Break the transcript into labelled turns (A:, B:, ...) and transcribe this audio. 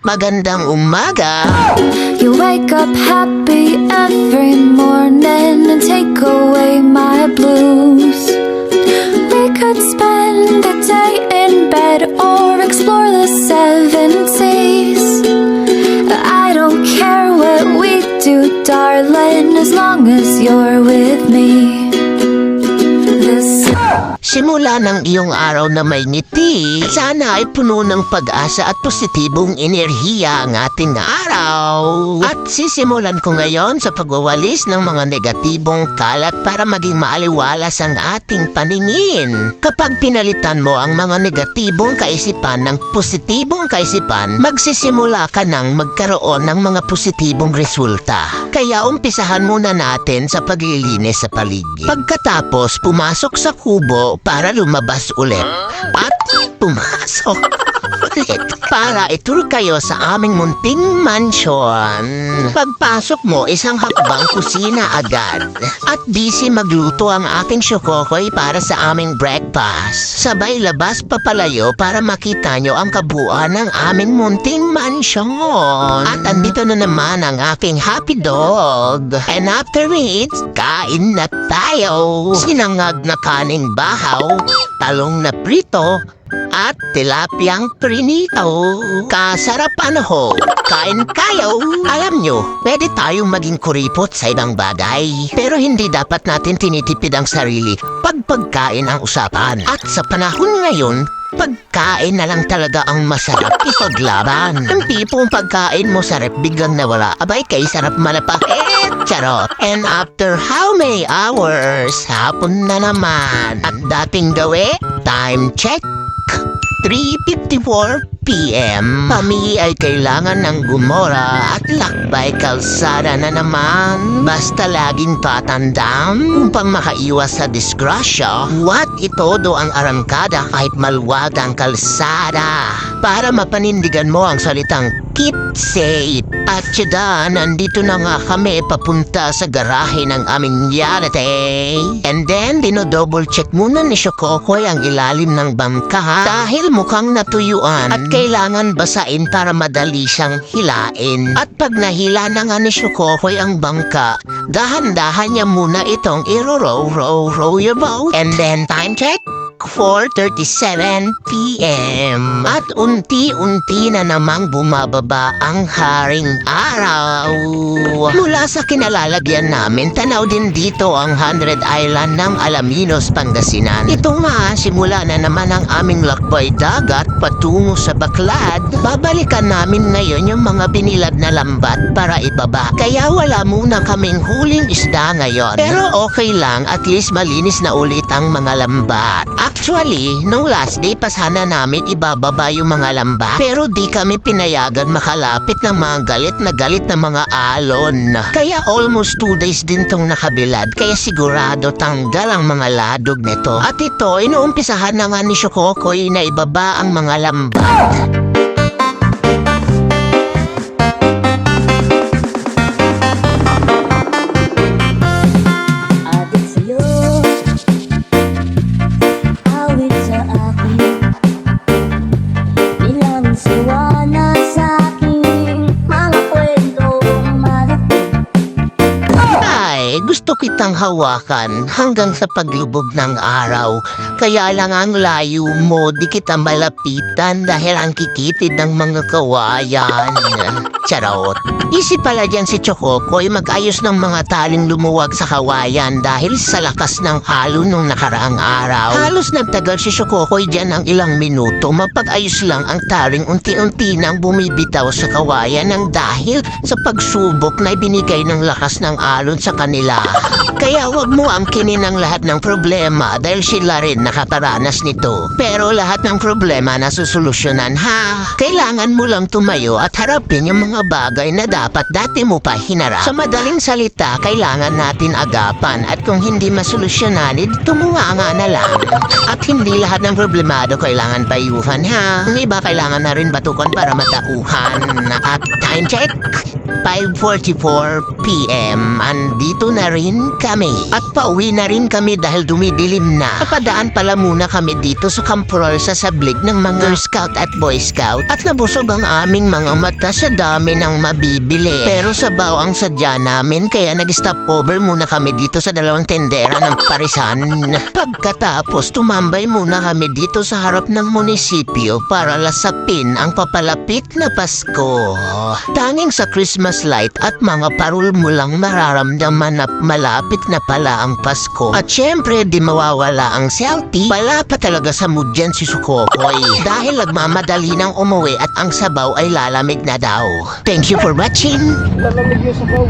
A: Magandang umaga!
B: You wake up happy every morning and take away my blues. We could spend the day in bed or explore the seven seas. I don't care what we do, darling, as long as you're with me.
A: Simula ng iyong araw na may ngiti, sana ay puno ng pag-asa at positibong enerhiya ang ating araw. At sisimulan ko ngayon sa pagwawalis ng mga negatibong kalat para maging maaliwalas ang ating paningin. Kapag pinalitan mo ang mga negatibong kaisipan ng positibong kaisipan, magsisimula ka ng magkaroon ng mga positibong resulta. Kaya umpisahan muna natin sa paglilinis sa paligid. Pagkatapos, pumasok sa kubo para lumabas ulit. At pumasok ulit para itur kayo sa aming munting mansion. Pagpasok mo, isang hakbang kusina agad. At busy magluto ang aking syokokoy para sa aming breakfast. Sabay labas papalayo para makita nyo ang kabuuan ng aming munting mansion. At andito na naman ang aking happy dog. And after it, kain na tayo. Sinangag na kaning bahaw, talong na prito, at tilapyang prinito. Kasarapan ho. Kain kayo. Alam nyo, pwede tayong maging kuripot sa ibang bagay. Pero hindi dapat natin tinitipid ang sarili pag pagkain ang usapan. At sa panahon ngayon, Pagkain na lang talaga ang masarap ipaglaban. Ang tipong pagkain mo sa rep biglang nawala, abay kay sarap malapakit. Charot. And after how many hours, hapon na naman. At dating gawi, time check. 3.54 p.m. Kami ay kailangan ng gumora at lakbay kalsada na naman. Basta laging tatandam upang makaiwas sa disgrasya. What itodo ang arangkada kahit maluwag ang kalsada. Para mapanindigan mo ang salitang safe. At syada, nandito na nga kami papunta sa garahe ng aming yate. And then, dinodouble check muna ni Shokokoy ang ilalim ng bangka dahil mukhang natuyuan at kailangan basain para madali siyang hilain. At pag nahila na nga ni Shokokoy ang bangka, dahan-dahan niya muna itong iro-row, row, row your boat. And then, time check. 4.37 p.m. At unti-unti na namang bumababa ang haring araw. Mula sa kinalalagyan namin, tanaw din dito ang 100 Island ng Alaminos, Pangasinan. Ito nga, simula na naman ang aming lakbay dagat patungo sa Baklad. Babalikan namin ngayon yung mga binilad na lambat para ibaba. Kaya wala muna kaming huling isda ngayon. Pero okay lang, at least malinis na ulit ang mga lambat. Actually, nung last day pa sana namin ibababa yung mga lamba. Pero di kami pinayagan makalapit ng mga galit na galit na mga alon. Kaya almost two days din tong nakabilad. Kaya sigurado tanggal ang mga ladog nito. At ito, inuumpisahan na nga ni Shokokoy na ibaba ang mga lambat. 是我。Kitang hawakan hanggang sa paglubog ng araw. Kaya lang ang layo mo, di kita malapitan dahil ang kikitid ng mga kawayan. Charot. Isip pala dyan si Chokokoy mag-ayos ng mga taling lumuwag sa kawayan dahil sa lakas ng halo nung nakaraang araw. Halos nagtagal si Chokokoy dyan ng ilang minuto mapag-ayos lang ang taling unti-unti nang bumibitaw sa kawayan ng dahil sa pagsubok na ibinigay ng lakas ng alon sa kanila. Kaya wag mo angkinin ang lahat ng problema dahil sila rin nakakaranas nito. Pero lahat ng problema nasusolusyonan ha. Kailangan mo lang tumayo at harapin yung mga bagay na dapat dati mo pa hinarap. Sa madaling salita, kailangan natin agapan at kung hindi masolusyonan, edi tumuwa nga na lang. At hindi lahat ng problemado kailangan payuhan ha. Ang iba kailangan na rin batukan para matauhan. At time check, 5.44pm. Andito na rin kami. At pauwi na rin kami dahil dumidilim na. Napadaan pala muna kami dito sa Kamprol sa sablig ng mga Girl Scout at Boy Scout. At nabusog ang aming mga mata sa dami ng mabibili. Pero sa ang sadya namin kaya nag-stop over muna kami dito sa dalawang tendera ng parisan. Pagkatapos tumambay muna kami dito sa harap ng munisipyo para lasapin ang papalapit na Pasko. Tanging sa Christmas light at mga parol mo lang mararamdaman na malapit na pala ang Pasko. At syempre di mawawala ang selfie. Wala pa talaga sa mood yan si Sukokoy. Dahil nagmamadali ng umuwi at ang sabaw ay lalamig na daw. Thank you for watching.
C: Lalamig yung sabaw.